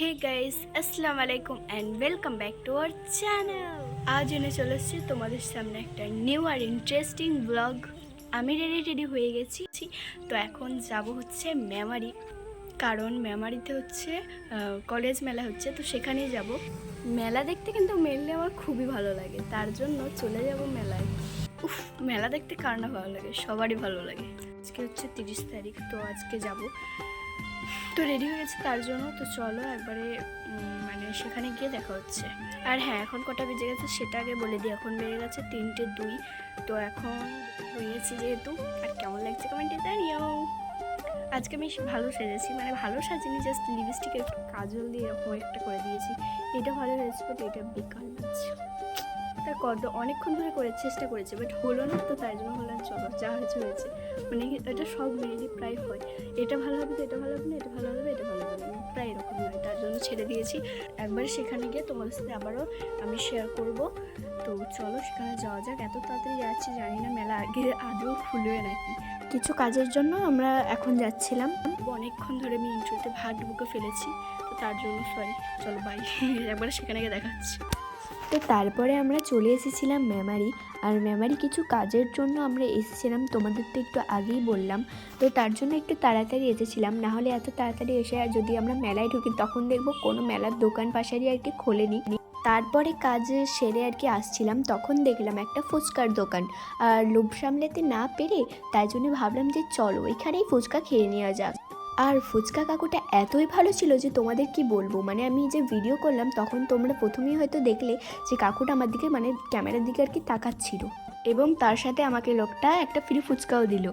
হে guys আসসালামু আলাইকুম and welcome back to our channel আজ এনে চলে এসেছি তোমাদের সামনে একটা নিউ আর ইন্টারেস্টিং ব্লগ আমি রেডি রেডি হয়ে গেছি। তো এখন যাব হচ্ছে মেমারি কারণ মেমারিতে হচ্ছে কলেজ মেলা হচ্ছে, তো সেখানেই যাব। মেলা দেখতে কিন্তু মেনলি আমার খুবই ভালো লাগে। তার জন্য চলে যাব মেলায়। উফ, মেলা দেখতে কার না ভালো লাগে? সবারই ভালো লাগে। আজকে হচ্ছে তিরিশ তারিখ, তো আজকে যাব। তো রেডি হয়ে গেছে তার জন্য। তো চলো একবারে মানে সেখানে গিয়ে দেখা হচ্ছে। আর হ্যাঁ এখন কটা বেজে গেছে সেটা আগে বলে দিই। এখন বেড়ে গেছে তিনটে দুই। তো এখন হয়েছি যেহেতু। আর কেমন লাগছে কমেন্টে জানিও। আজকে আমি ভালো সেজেছি। মানে ভালো সাজিনি জাস্ট লিপস্টিক একটু কাজল দিয়ে এরকম একটা করে দিয়েছি। এটা ভালো হয়েছে বাট এটা বেকার লাগছে। তা কত অনেকক্ষণ ধরে করে চেষ্টা করেছি বাট হলো না তো তাই জন্য বললাম, চলো, যা হয়েছে হয়েছে মানে এটা সব মেয়েরই প্রায় হয়। এটা ভালো হবে তো, এটা ভালো হবে না, এটা ভালো হবে, এটা ভালো হবে না, প্রায় এরকম হয়, তার জন্য ছেড়ে দিয়েছি। একবার সেখানে গিয়ে তোমাদের সাথে আবারও আমি শেয়ার করব। তো চলো, সেখানে যাওয়া যাক, এত তাড়াতাড়ি যাচ্ছি, জানি না, মেলা আগে আদৌ খুলবে নাকি। কিছু কাজের জন্য আমরা এখন যাচ্ছিলাম। অনেকক্ষণ ধরে আমি ইন্ট্রোতে ভাগ বুকে ফেলেছি, তো তার জন্য সরি চলো বাই একবার সেখানে গিয়ে দেখা হচ্ছে তো তারপরে আমরা চলে এসেছিলাম মেমারি আর মেমারি কিছু কাজের জন্য আমরা এসেছিলাম, তোমাদের তো একটু আগেই বললাম। তো তার জন্য একটু তাড়াতাড়ি এসেছিলাম না হলে এত তাড়াতাড়ি এসে যদি আমরা মেলায় ঢুকি, তখন দেখব কোনো মেলার দোকান পাশারি আর কি খোলেনি। তারপরে কাজ সেরে আর কি আসছিলাম, তখন দেখলাম একটা ফুচকার দোকান। আর লোভ সামলাতে না পেরে তাই জন্য ভাবলাম যে চলো, এখানেই ফুচকা খেয়ে নেওয়া যাক। আর ফুচকা কাকুটা এতই ভালো ছিল যে তোমাদের কি বলব? মানে আমি যে ভিডিও করলাম, তখন তোমরা প্রথমেই হয়তো দেখলে যে কাকুটা আমার দিকে মানে ক্যামেরার দিকে আর কি তাকাচ্ছিল। এবং তার সাথে আমাকে লোকটা একটা ফ্রি ফুচকাও দিল।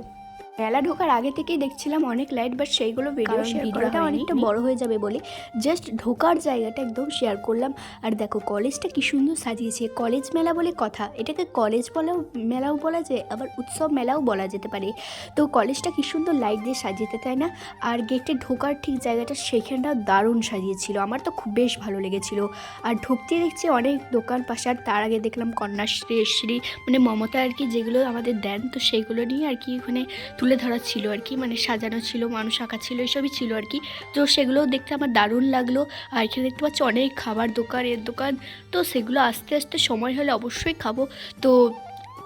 মেলা ঢোকার আগে থেকেই দেখছিলাম অনেক লাইট বাট সেইগুলো ভিডিও শেয়ার ভিডিওটা অনেকটা বড় হয়ে যাবে বলে জাস্ট ঢোকার জায়গাটা একদম শেয়ার করলাম। আর দেখো কলেজটা কি সুন্দর সাজিয়েছে। কলেজ মেলা বলে কথা। এটাকে কলেজ বলাও মেলাও বলা যায় আবার উৎসব মেলাও বলা যেতে পারে। তো কলেজটা কি সুন্দর লাইট দিয়ে সাজিয়েতে তাই না? আর গেটে ঢোকার ঠিক জায়গাটা সেখানটা দারুণ সাজিয়েছিল। আমার তো খুব বেশ ভালো লেগেছিল। আর ঢুকতে দেখছি অনেক দোকান পাশার তার আগে দেখলাম কন্যাশ্রী শ্রী মানে মমতা আর কি যেগুলো আমাদের দেন তো সেইগুলো নিয়ে আর কি ওখানে তুলে ধরা ছিল আর কি মানে সাজানো ছিল, মানুষ আঁকা ছিল, এসবই ছিল আর কি। তো সেগুলো দেখতে আমার দারুণ লাগল। আর এখানে দেখতে পাচ্ছি অনেক খাবার দোকান এর দোকান। তো সেগুলো আস্তে আস্তে সময় হলে অবশ্যই খাব। তো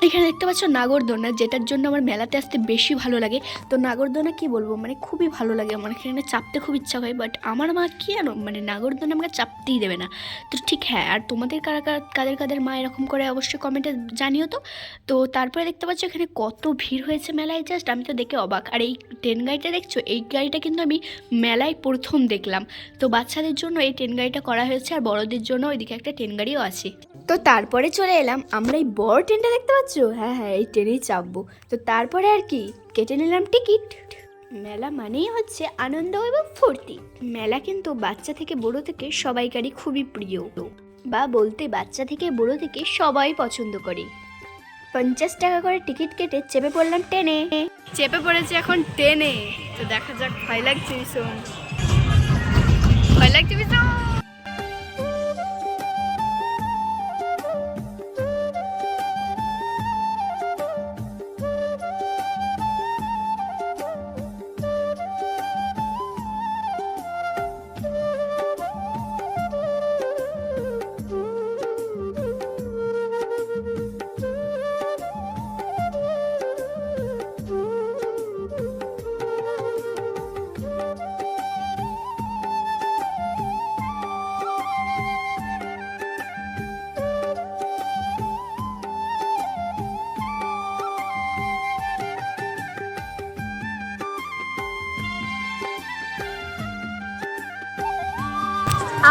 এখানে দেখতে পাচ্ছ নাগরদোনা, যেটার জন্য আমার মেলাতে আসতে বেশি ভালো লাগে। তো নাগরদোনা কি বলব? মানে খুবই ভালো লাগে আমার, এখানে চাপতে খুব ইচ্ছা হয় বাট আমার মা কি জানো? মানে নাগরদোনা আমাকে চাপতেই দেবে না। তো ঠিক হ্যাঁ আর তোমাদের কারা কাদের কাদের মা এরকম করে অবশ্যই কমেন্টে জানিও তো। তো তারপরে দেখতে পাচ্ছ এখানে কত ভিড় হয়েছে মেলায় জাস্ট আমি তো দেখে অবাক। আর এই ট্রেন গাড়িটা দেখছ? এই গাড়িটা কিন্তু আমি মেলায় প্রথম দেখলাম। তো বাচ্চাদের জন্য এই ট্রেন গাড়িটা করা হয়েছে, আর বড়দের জন্য ওইদিকে একটা ট্রেন গাড়িও আছে। তো তারপরে চলে এলাম, আমরা এই বড় ট্রেনটা দেখতে পাচ্ছ? হ্যাঁ হ্যাঁ এই ট্রেনেই চাপবো। তো তারপরে আর কি, কেটে নিলাম টিকিট। মেলা মানেই হচ্ছে আনন্দ এবং ফুর্তি। মেলা কিন্তু বাচ্চা থেকে বড় থেকে সবাইকারই খুবই প্রিয়। বা বলতে বাচ্চা থেকে বড় থেকে সবাই পছন্দ করে। পঞ্চাশ টাকা করে টিকিট কেটে চেপে পড়লাম ট্রেনে। চেপে পড়েছে এখন টেনে তো দেখা যাক, ভয় লাগছে ভীষণ। ভয় লাগছে ভীষণ।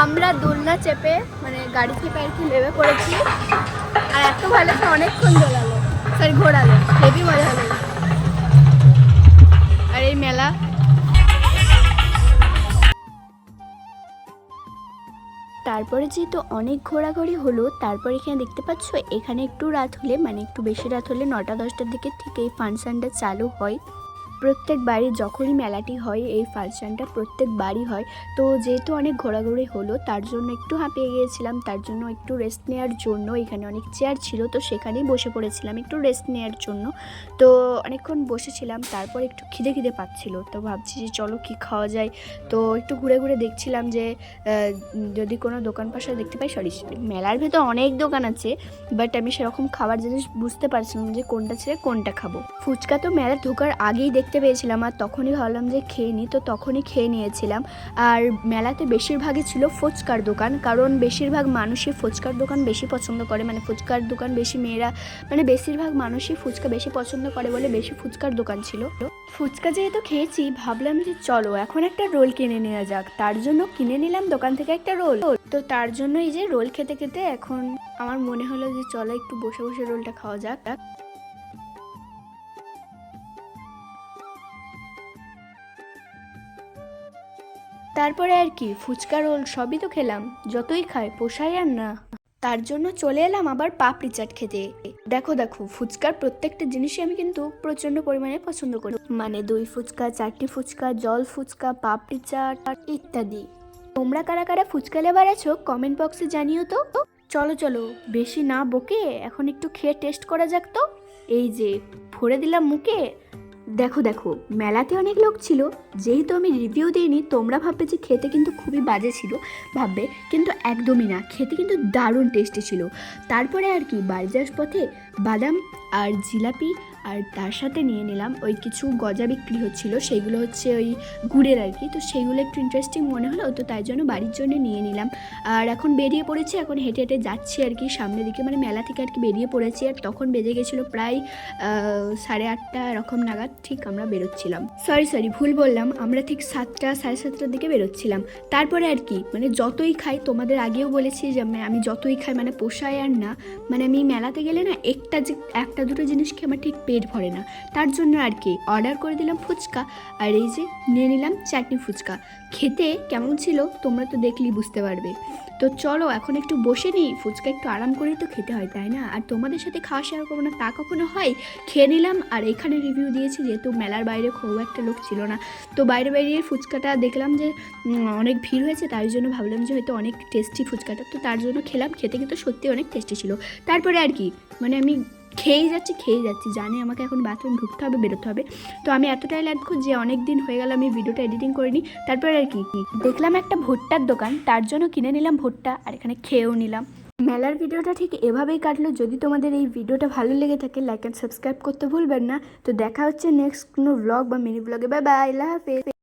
আমরা দোলনা চেপে মানে গাড়ি থেকে আর কি নেমে পড়েছি। আর এত ভালো অনেকক্ষণ দোলালো। সরি ঘোরালো। হেভি মজা হলো। আর এই মেলা। তারপরে যেহেতু অনেক ঘোরাঘুরি হলো, তারপর এখানে দেখতে পাচ্ছ, এখানে একটু রাত হলে মানে একটু বেশি রাত হলে নটা দশটার দিকে থেকে এই ফাংশনটা চালু হয়। প্রত্যেক বাড়ি যখনই মেলাটি হয়, এই ফাংশনটা প্রত্যেক বাড়ি হয়। তো যেহেতু অনেক ঘোরাঘুরি হলো, তার জন্য একটু হাঁপিয়ে গিয়েছিলাম। তার জন্য একটু রেস্ট নেওয়ার জন্য, এখানে অনেক চেয়ার ছিল, তো সেখানেই বসে পড়েছিলাম একটু রেস্ট নেওয়ার জন্য। তো অনেকক্ষণ বসেছিলাম, তারপর একটু খিদে খিদে পাচ্ছিল। তো ভাবছি যে চলো কি খাওয়া যায়? তো একটু ঘুরে ঘুরে দেখছিলাম যে যদি কোনো দোকান পাশে দেখতে পাই সরি মেলার ভেতর অনেক দোকান আছে বাট আমি সেরকম খাবার জিনিস বুঝতে পারছিলাম যে কোনটা ছেড়ে কোনটা খাব। ফুচকা তো মেলা ঢোকার আগেই দেখতে পেয়েছিলাম আর তখনই ভাবলাম যে খেয়ে নিই, তো তখনই খেয়ে নিয়েছিলাম। আর মেলাতে বেশিরভাগই ছিল ফুচকার দোকান, কারণ বেশিরভাগ মানুষই ফুচকার দোকান বেশি পছন্দ করে। মানে ফুচকার দোকান বেশি মেয়েরা মানে বেশিরভাগ মানুষই ফুচকা বেশি পছন্দ করে বলে বেশি ফুচকার দোকান ছিল। ফুচকা যেহেতু খেয়েছি, ভাবলাম যে চলো এখন একটা রোল কিনে নেওয়া যাক। তার জন্য কিনে নিলাম দোকান থেকে একটা রোল। তো তার জন্য এই যে রোল খেতে খেতে এখন আমার মনে হলো যে চলো একটু বসে বসে রোলটা খাওয়া যাক। তারপরে আর কি, ফুচকা, রোল সবই তো খেলাম, যতই খাই পোষাই আর না। তার জন্য চলে এলাম আবার পাপড়ি চাট খেতে। দেখো দেখো, ফুচকার প্রত্যেকটা জিনিসই আমি কিন্তু প্রচণ্ড পরিমাণে পছন্দ করি। মানে দই ফুচকা, চাটনি ফুচকা, জল ফুচকা, পাপড়ি চাট ইত্যাদি। তোমরা কারা কারা ফুচকা লেবার আছো কমেন্ট বক্সে জানিও তো। চলো চলো, বেশি না বকে, এখন একটু খেয়ে টেস্ট করা যাক তো। এই যে, ভরে দিলাম মুখে দেখো দেখো, মেলাতে অনেক লোক ছিল। যেহেতু আমি রিভিউ দিইনি, তোমরা ভাববে যে খেতে কিন্তু খুবই বাজে ছিল। ভাববে, কিন্তু একদমই না। খেতে কিন্তু দারুণ টেস্টি ছিল। তারপরে আর কি, বাড়ি যাওয়ার পথে বাদাম আর জিলাপি আর তার সাথে নিয়ে নিলাম ওই কিছু গজা বিক্রি হচ্ছিল সেইগুলো হচ্ছে ওই গুড়ের আর কি। তো সেইগুলো একটু ইন্টারেস্টিং মনে হলো, তো তাই জন্য বাড়ির জন্য নিয়ে নিলাম। আর এখন বেরিয়ে পড়েছি, এখন হেঁটে হেঁটে যাচ্ছি আর কি, সামনের দিকে। মানে মেলা থেকে আর কি বেরিয়ে পড়েছি, আর তখন বেজে গেছিল প্রায় সাড়ে আটটা এরকম নাগাদ ঠিক আমরা বেরোচ্ছিলাম। সরি সরি ভুল বললাম, আমরা ঠিক সাতটা, সাড়ে সাতটার দিকে বেরোচ্ছিলাম। তারপরে আর কি মানে যতই খাই, তোমাদের আগেও বলেছি যে আমি- যতই খাই মানে পোষায় আর না। মানে আমি মেলাতে গেলে না, একটা যে, একটা দুটো জিনিস খেয়ে আমার ঠিক পেট ভরে না। তার জন্য আর কি অর্ডার করে দিলাম ফুচকা আর এই যে নিয়ে নিলাম চাটনি ফুচকা। খেতে কেমন ছিল তোমরা তো দেখলেই বুঝতে পারবে। তো চলো এখন একটু বসে নিই, ফুচকা একটু আরাম করেই তো খেতে হয়, তাই না? আর তোমাদের সাথে খাওয়া শেয়ার করব না, তা কখনো হয়? খেয়ে নিলাম আর এখানে রিভিউ দিয়েছি যেহেতু মেলার বাইরে খুব একটা লোক ছিল না। তো বাইরে বাইরে ফুচকাটা দেখলাম যে অনেক ভিড় হয়েছে, তাই জন্য ভাবলাম যে হয়তো অনেক টেস্টি ফুচকাটা। তো তার জন্য খেলাম, খেতে কিন্তু সত্যি অনেক টেস্টি ছিল। তারপরে আর কি মানে আমি খেয়েই যাচ্ছি খেয়েই যাচ্ছি। জানি আমাকে এখন বাথরুম ঢুকতে হবে, বেরোতে হবে। তো আমি এতটাই লাগবো যে অনেক দিন হয়ে গেল আমি ভিডিওটা এডিটিং করিনি। তারপরে আর কি? দেখলাম একটা ভুট্টার দোকান, তার জন্য কিনে নিলাম ভুট্টা আর এখানে খেয়েও নিলাম। মেলার ভিডিওটা ঠিক এভাবেই কাটলো। যদি তোমাদের এই ভিডিওটা ভালো লেগে থাকে লাইক অ্যান্ড সাবস্ক্রাইব করতে ভুলবেন না। তো দেখা হচ্ছে নেক্সট কোনো ব্লগ বা মিনি ব্লগে বাই বাই আল্লাহ হাফেজ।